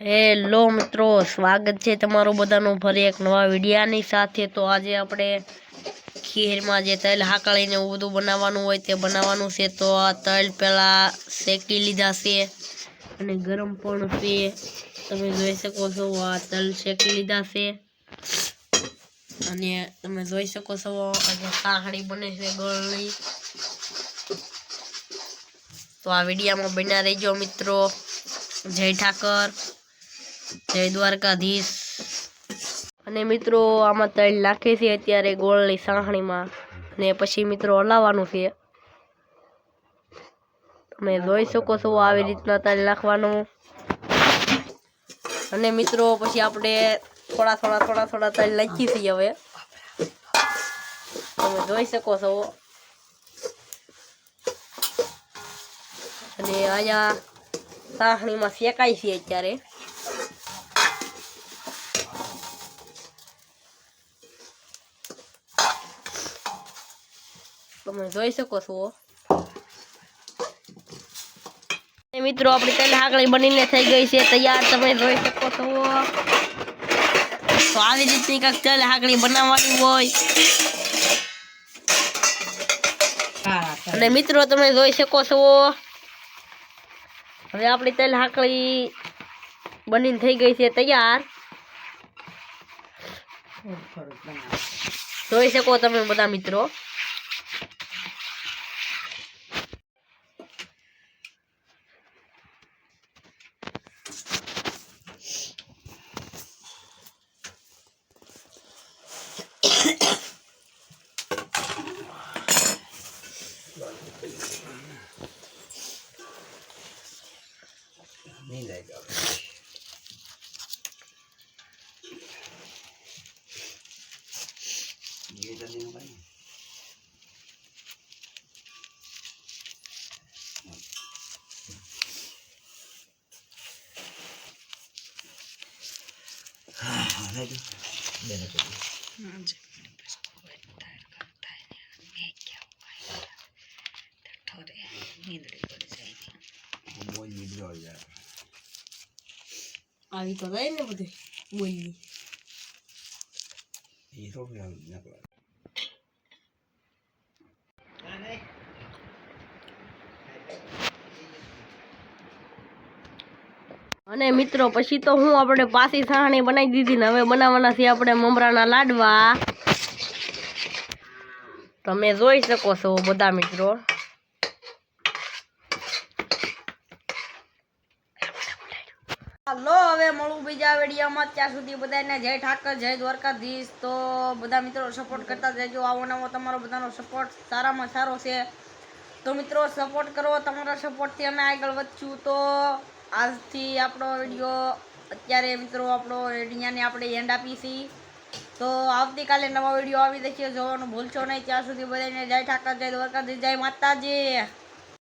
Hello મિત્રો, સ્વાગત છે તમારું બધાનું ફરી એક નવા વિડીયાની સાથે. તો આજે આપણે ખીરમાં જે તલ હાકળીને એવું બધું બનાવવાનું હોય તે બનાવવાનું છે. તો આ તલ પહેલાં શેકી લીધા છે અને ગરમ પણ છે. તમે જોઈ શકો છો, આ તલ શેકી લીધા છે. અને તમે જોઈ શકો છો, આજે કાહડી બને છે ગળની. તો આ વિડીયામાં બન્યા રહેજો મિત્રો. જય ઠાકર. જય દ્વારકાધીશ. અને મિત્રો, આમાં તળ નાખે છે અત્યારે ગોળની સાહણીમાં. અને પછી મિત્રો હલાવવાનું છે. તમે જોઈ શકો છો આવી રીતના તળ નાખવાનું. અને મિત્રો, પછી આપણે થોડા થોડા થોડા થોડા તળ નાખી છીએ હવે. તમે જોઈ શકો છો. અને અહીંયા સાહણીમાં શેકાય છે અત્યારે. તમે જોઈ શકો છો. મિત્રો, આપણી તેલ હાકડી બનીને થઈ ગઈ છે. તૈયાર તમે જોઈ શકો છો. તો આવી રીતની કંઈક તેલ હાકડી બનાવવાની હોય. અને મિત્રો, તમે જોઈ શકો છો. હવે આપણી તેલ હાકડી બનીને થઈ ગઈ છે તૈયાર. જોઈ શકો તમે બધા મિત્રો. નહીં લાગ્યો ભાઈ હા લાગ્યું બેને કર્યું બહુ નીંદરો આવી તો જાય ને બધું બોલી એ રોટલી આવી અને મિત્રો, પછી તો હું આપણે પાછી સાહણી બનાવી દીધી ને હવે બનાવવાના છે આપણે મમરાના લાડવા. તમે જોઈ શકો છો બધા મિત્રો. હાલો, હવે મળું બીજા વિડીયોમાં. ત્યાં સુધી બધાને જય ઠાકર, જય દ્વારકાધીશ. તો બધા મિત્રો સપોર્ટ કરતા જજો. આવો નવો તમારો બધાનો સપોર્ટ સારામાં સારો છે. તો મિત્રો સપોર્ટ કરો તમારા સપોર્ટથી અમે આગળ વધશું. તો આજથી આપણો વીડિયો અત્યારે મિત્રો આપણો વિડીયાને આપણે એન્ડ આપી છીએ તો આવતીકાલે નવા વીડિયો આવી દેખીએ જોવાનું ભૂલશો નહીં. ત્યાં સુધી બધાને જય ઠાકર, જય દ્વારકાધીશ, જય માતાજી.